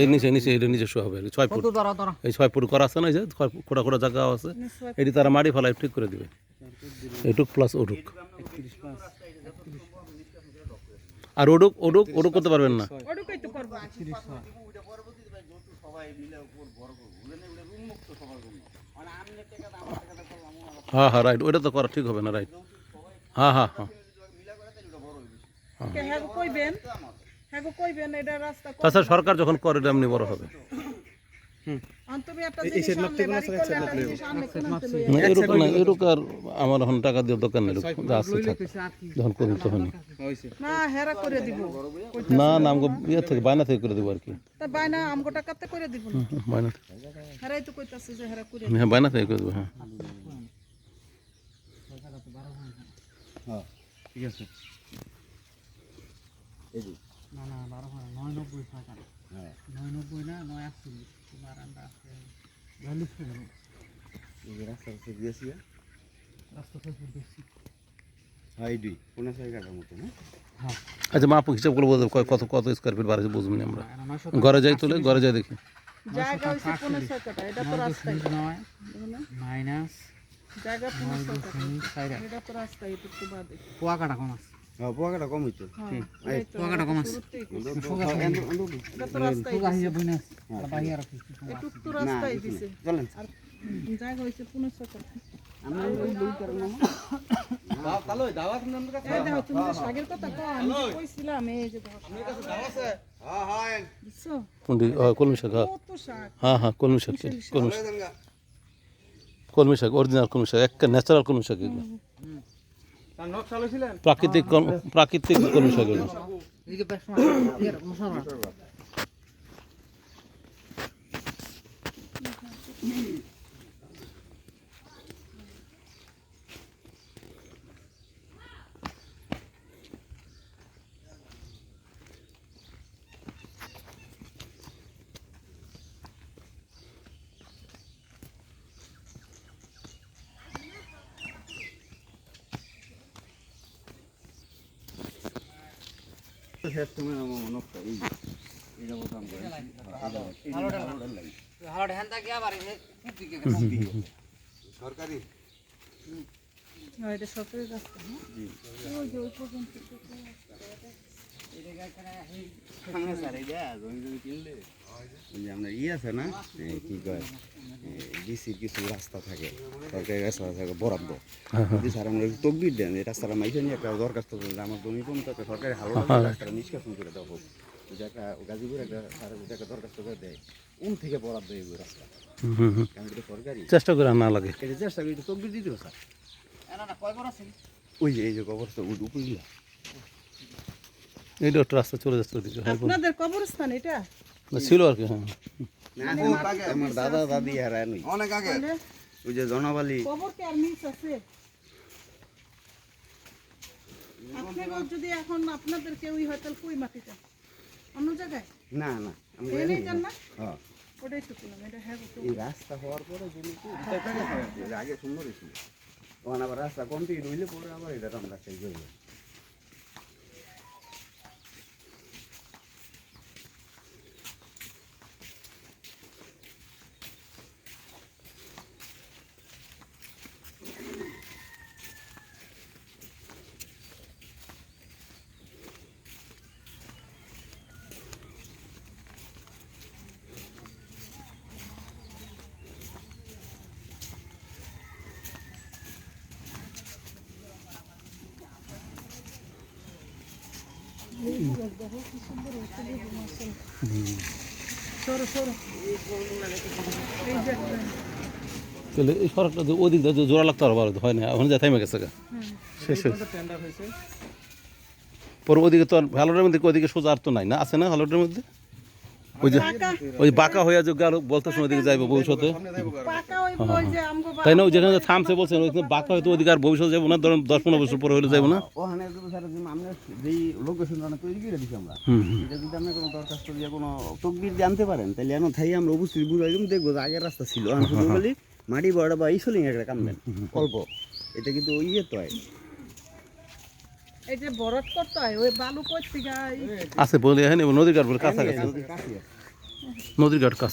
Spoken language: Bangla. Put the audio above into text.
এই নিচে নিচে এটা হবে ছয় ফুট। এই ছয় ফুট করা আছে না এই যে জায়গা আছে। এটি তারা মাটি ফেলায় ঠিক করে দিবে। এটুক প্লাস ওটুক। আর ওডুক ওডুক ওডুক করতে পারবেন না। ওটুকুই তো করব। হ্যাঁ হ্যাঁ রাইট ওইটা তো করা ঠিক হবে না রাইট হ্যাঁ হ্যাঁ হ্যাঁ। হ্যাঁ কইবেন? হ্যাঁ তাছাড়া সরকার যখন করে এমনি বড় হবে। আমার এখন টাকা দিয়ে দোকান নেই যখন তখন না আমাকে ইয়ে থেকে বায়না থেকে করে দেবো আর কি। হ্যাঁ বায়না থেকে করে দেবো হ্যাঁ ঠিক আছে। এই যে। না না বারো হয়। নয় নব্বই টাকা হ্যাঁ নয় নব্বই না নয় আশি তোমার আন্ডা আছে বিয়াল্লিশ টাকা রাস্তা রাস্তা দিয়েছি না হ্যাঁ? আচ্ছা মাপ হিসাব করে বলতে কয়- কত কত স্কোয়ার ফিট বাড়াচ্ছে বুঝব না আমরা? ঘরে যাই তুলে ঘরে যাই দেখি? মাইনাস জায়গা পনেরো ছয় কাটা। দশমিক চার এটা তো রাস্তায় এটা তো বাদে। পোয়া কাটা কম আছে। হ্যাঁ পোয়াকাটা কম হইতো হ্যাঁ এই তো কম আছে। হ্যাঁ। চলেন কলমি শাক হ্যাঁ শাক হ্যাঁ হ্যাঁ কলমি শাক কলমি শাক কলমি শাক অরিজিনাল কলমি শাক একটা ন্যাচারাল কলমি শাক এগুলো প্রাকৃতিক প্রাকৃতিক কলমি শাক এগুলো এদিকে বেশ মশলা শেষ সময় আমার মনে হয় এই যে, এইটা বোতাম করে। হাওড় হ্যান্ডা গিয়া বাড়ি দিকে সরকারি এটা সরকারি রাস্তা হ্যাঁ ওই যে ওই পর্যন্ত কি কয় ডিসির রাস্তা থাকে সরকারি রাস্তা থাকে বরাদ্দ স্যার আমরা সরকারি হালো রাস্তাটা নিষ্কাশন করে একটা দরখাস্ত করে দেয় কোন থেকে বরাদ্দ এই চেষ্টা করে না লাগে। চেষ্টা করি তকবির আছে ওই যে এই যে কবর তো এইটা একটা রাস্তা চলে যাচ্ছে ওদিকে হ্যাঁ, আপনাদের কবরস্থান এটা? না, ছিল আর কি হ্যাঁ। আমার দাদা দাদি আর অনেক আগে। ওই যে জনাবালি। কবর কি আর মিস আছে। আপনাদের যদি এখন আপনাদের কেউই হয় তাহলে কই মাটিটা অন্য জায়গায়? না না আমরা এনে যান না। হ্যাঁ ওটাই তো করলাম এটা হ্যাঁ এই রাস্তা হওয়ার পরে জমি আগে সুন্দর ছিল। তখন আবার রাস্তা কমপ্লিট হইলে পরে আবার এটা আমরা সেই তাহলে এই সড়কটা যে ওদিক দিয়ে জোড়া লাগতে ভালো হয় না ওখানে যা থাইমে গেছে। শেষ। পরে ওদিকে তো আর ভালোটার মধ্যে ওদিকে সোজা আর তো নাই না? আছে না ভালোটার মধ্যে? ওই যে ওই বাঁকা হয়ে যে গেল বলতেছে ওদিকে যাইবো ভবিষ্যতে। তাই না? ওই যেখানে থামছে বলছেন ওইখানে বাঁকা হয়তো ওদিকে আর ভবিষ্যতে যাব না ধরুন দশ পনেরো বছর পরে হলে যাব না। ওখানে তো স্যার যে আমরা যেই লোকেশন তৈরি করে দিছি আমরা এটা যদি আপনি কোনো দরখাস্ত দিয়ে কোনো তকবির জানতে পারেন তাহলে এখন থাই আমরা অবশ্যই বুঝাই দেখব যে আগের রাস্তা ছিল। এখন শুধু বলি মাটি বড় বা ইসলিং একটা কামবেন অল্প। এটা কিন্তু ওই ইয়ে তো হয়। এই যে বরফ করতে হয় ওই বালু কই থেকে আছে বলে হ্যাঁ নদীর ঘাট বলে কাছাকাছি। কাছে নদীর ঘাট কাছে।